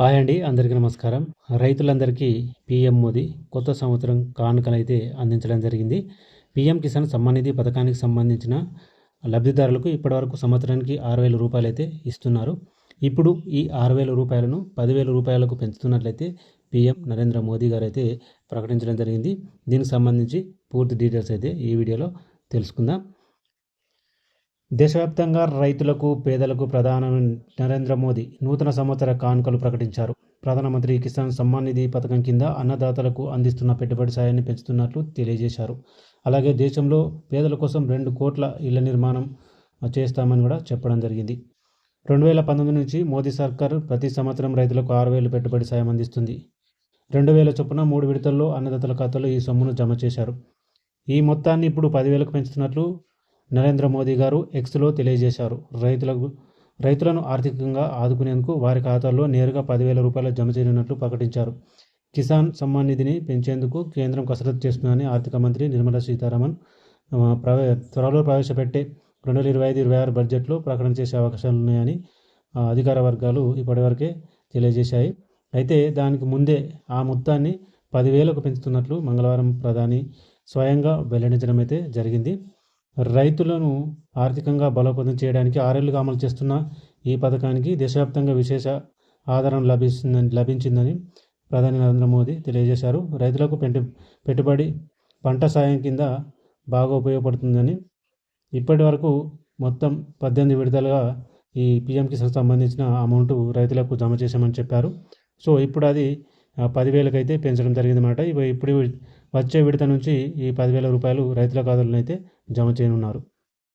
Hi అండి అందరికీ నమస్కారం. రైతులందరికీ పీఎం మోదీ కొత్త సంవత్సరం కానుకలైతే అయితే అందించడం జరిగింది. పీఎం కిసాన్ సమ్మాన్ నిధి పథకానికి సంబంధించిన లబ్ధిదారులకు ఇప్పటివరకు సంవత్సరానికి ఆరు వేల రూపాయలు అయితే ఇస్తున్నారు. ఇప్పుడు ఈ ఆరు వేల రూపాయలను పదివేల రూపాయలకు పెంచుతున్నట్లయితే పీఎం నరేంద్ర మోదీ గారు అయితే ప్రకటించడం జరిగింది. దీనికి సంబంధించి పూర్తి డీటెయిల్స్ అయితే ఈ వీడియోలో తెలుసుకుందాం. దేశవ్యాప్తంగా రైతులకు పేదలకు ప్రధాన నరేంద్ర మోదీ నూతన సంవత్సర కానుకలు ప్రకటించారు. ప్రధానమంత్రి కిసాన్ సమ్మాన్ నిధి పథకం కింద అన్నదాతలకు అందిస్తున్న పెట్టుబడి సాయాన్ని పెంచుతున్నట్లు తెలియజేశారు. అలాగే దేశంలో పేదల కోసం రెండు కోట్ల ఇళ్ళ నిర్మాణం చేస్తామని కూడా చెప్పడం జరిగింది. రెండు వేల పంతొమ్మిది నుంచి మోదీ సర్కార్ ప్రతి సంవత్సరం రైతులకు ఆరు వేలు పెట్టుబడి సాయం అందిస్తుంది. రెండు వేల చొప్పున మూడు విడతల్లో అన్నదాతల ఖాతాలో ఈ సొమ్మును జమ చేశారు. ఈ మొత్తాన్ని ఇప్పుడు పదివేలకు పెంచుతున్నట్లు నరేంద్ర మోదీ గారు ఎక్స్లో తెలియజేశారు. రైతులకు రైతులను ఆర్థికంగా ఆదుకునేందుకు వారి ఖాతాల్లో నేరుగా పదివేల రూపాయలు జమ చేయనున్నట్లు ప్రకటించారు. కిసాన్ సమ్మాన్ నిధిని పెంచేందుకు కేంద్రం కసరత్తు చేస్తుందని ఆర్థిక మంత్రి నిర్మలా సీతారామన్ ప్రవే త్వరలో ప్రవేశపెట్టే రెండు వేల ఇరవై ఐదు ఇరవై ఆరు బడ్జెట్లో ప్రకటన చేసే అవకాశాలు ఉన్నాయని అధికార వర్గాలు ఇప్పటివరకే తెలియజేశాయి. అయితే దానికి ముందే ఆ మొత్తాన్ని పదివేలకు పెంచుతున్నట్లు మంగళవారం ప్రధాని స్వయంగా వెల్లడించడం అయితే జరిగింది. రైతులను ఆర్థికంగా బలోపేతం చేయడానికి ఆరేళ్ళుగా అమలు చేస్తున్న ఈ పథకానికి దేశవ్యాప్తంగా విశేష ఆదరణ లభిస్తుందని లభించిందని ప్రధాని నరేంద్ర మోదీ తెలియజేశారు. రైతులకు పెట్టు పెట్టుబడి పంట సాయం కింద బాగా ఉపయోగపడుతుందని ఇప్పటి వరకు మొత్తం పద్దెనిమిది విడతలుగా ఈ పిఎం కిసాన్ సంబంధించిన అమౌంట్ రైతులకు జమ చేశామని చెప్పారు. సో ఇప్పుడు అది పదివేలకు అయితే పెంచడం జరిగిందన్నమాట. ఇప్పుడు వచ్చే విడత నుంచి ఈ పదివేల రూపాయలు రైతుల ఖాతాలను అయితే జమ చేయనున్నారు.